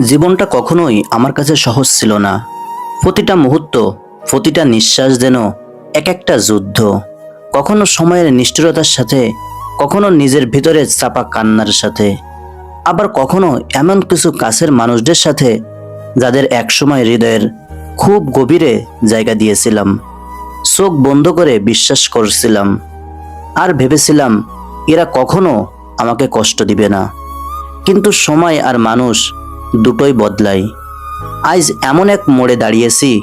জীবনটা কখনোই আমার কাছে সহজ ছিল না। প্রতিটা মুহূর্ত, প্রতিটা নিঃশ্বাস যেন এক একটা যুদ্ধ। কখনো সময়ের নিষ্ঠুরতার সাথে, কখনো নিজের ভিতরে চাপা কান্নার সাথে। আবার কখনো এমন কিছু কাছের মানুষদের সাথে, যাদের একসময় হৃদয়ের খুব গভীরে জায়গা দিয়েছিলাম। চোখ বন্ধ করে বিশ্বাস করছিলাম। আর ভেবেছিলাম, এরা কখনো আমাকে কষ্ট দিবে না। কিন্তু সময় আর মানুষ দুটোই বদলাই। আজ এমন এক মোড়ে দাঁড়িয়েছি,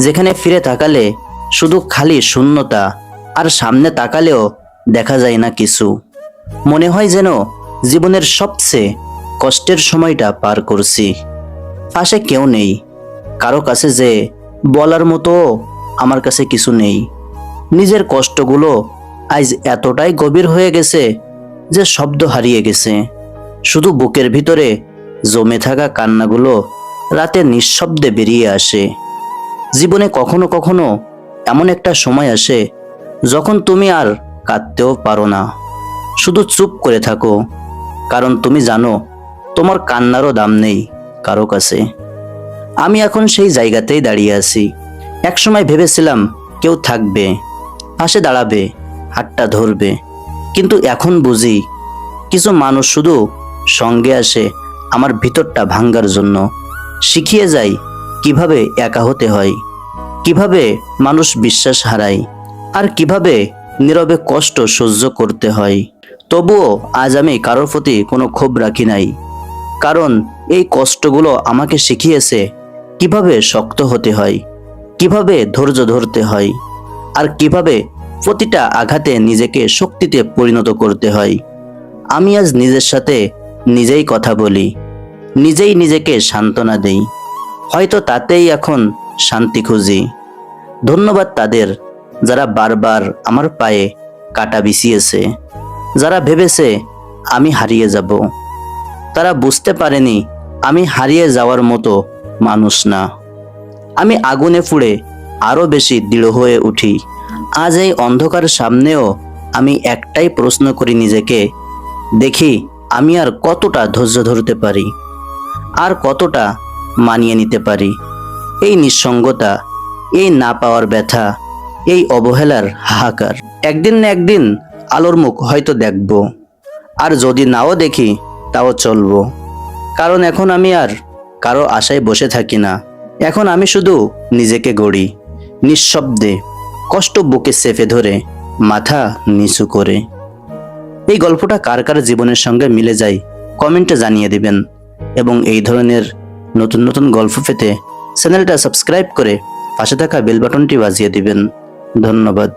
যেখানে ফিরে তাকালে শুধু খালি শূন্যতা, আর সামনে তাকালেও দেখা যায় না কিছু। মনে হয় যেন জীবনের সবচেয়ে কষ্টের সময়টা পার করছি। পাশে কেউ নেই, কারও কাছে যে বলার মতো আমার কাছে কিছু নেই। নিজের কষ্টগুলো আজ এতটাই গভীর হয়ে গেছে যে শব্দ হারিয়ে গেছে। শুধু বুকের ভিতরে জমে থাকা কান্নাগুলো রাতে নিঃশব্দে বেরিয়ে আসে। জীবনে কখনো কখনো এমন একটা সময় আসে যখন তুমি আর কাঁদতেও পারো না। শুধু চুপ করে থাকো, কারণ তুমি জানো তোমার কান্নারও দাম নেই কারও কাছে। আমি এখন সেই জায়গাতেই দাঁড়িয়ে আছি। একসময় ভেবেছিলাম কেউ থাকবে, পাশে দাঁড়াবে, হাতটা ধরবে। কিন্তু এখন বুঝি কিছু মানুষ শুধু সঙ্গে আসে আমার ভিতরটা ভাঙ্গার জন্য। শিখিয়ে যায় কীভাবে একা হতে হয়, কীভাবে মানুষ বিশ্বাস হারায়, আর কীভাবে নীরবে কষ্ট সহ্য করতে হয়। তবুও আজ আমি কারোর প্রতি কোনো ক্ষোভ রাখি নাই, কারণ এই কষ্টগুলো আমাকে শিখিয়েছে কীভাবে শক্ত হতে হয়, কীভাবে ধৈর্য ধরতে হয়, আর কীভাবে প্রতিটা আঘাতে নিজেকে শক্তিতে পরিণত করতে হয়। আমি আজ নিজের সাথে নিজেই কথা বলি, নিজেই নিজেকে সান্ত্বনা দেই। হয়তো তাতেই এখন শান্তি খুঁজি। ধন্যবাদ তাদের, যারা বারবার আমার পায়ে কাটা বিছিয়েছে। যারা ভেবেছে আমি হারিয়ে যাব। তারা বুঝতে পারেনি আমি হারিয়ে যাওয়ার মতো মানুষ না। আমি আগুনে পুড়ে আরও বেশি দৃঢ় হয়ে উঠি। আজ এই অন্ধকার সামনেও আমি একটাই প্রশ্ন করি নিজেকে, দেখি আমি আর কতটা ধৈর্য ধরতে পারি? আর কতটা মানিয়ে নিতে পারি? এই নিঃসঙ্গতা, এই না পাওয়ার ব্যথা, এই অবহেলার হাহাকার। একদিন না একদিন আলোর মুখ হয়তো দেখব। আর যদি নাও দেখি, তাও চলব। কারণ এখন আমি আর কারও আশায় বসে থাকি না। এখন আমি শুধু নিজেকে গড়ি, নিঃশব্দে, কষ্ট বুকে চেপে ধরে, মাথা নিচু করে। এই গল্পটা কার কার জীবনের সঙ্গে মিলে যায়, কমেন্টে জানিয়ে দিবেন। এবং এই ধরনের নতুন নতুন গল্প পেতে চ্যানেলটা সাবস্ক্রাইব করে পাশে থাকা বেল বাটনটি বাজিয়ে দিবেন। ধন্যবাদ।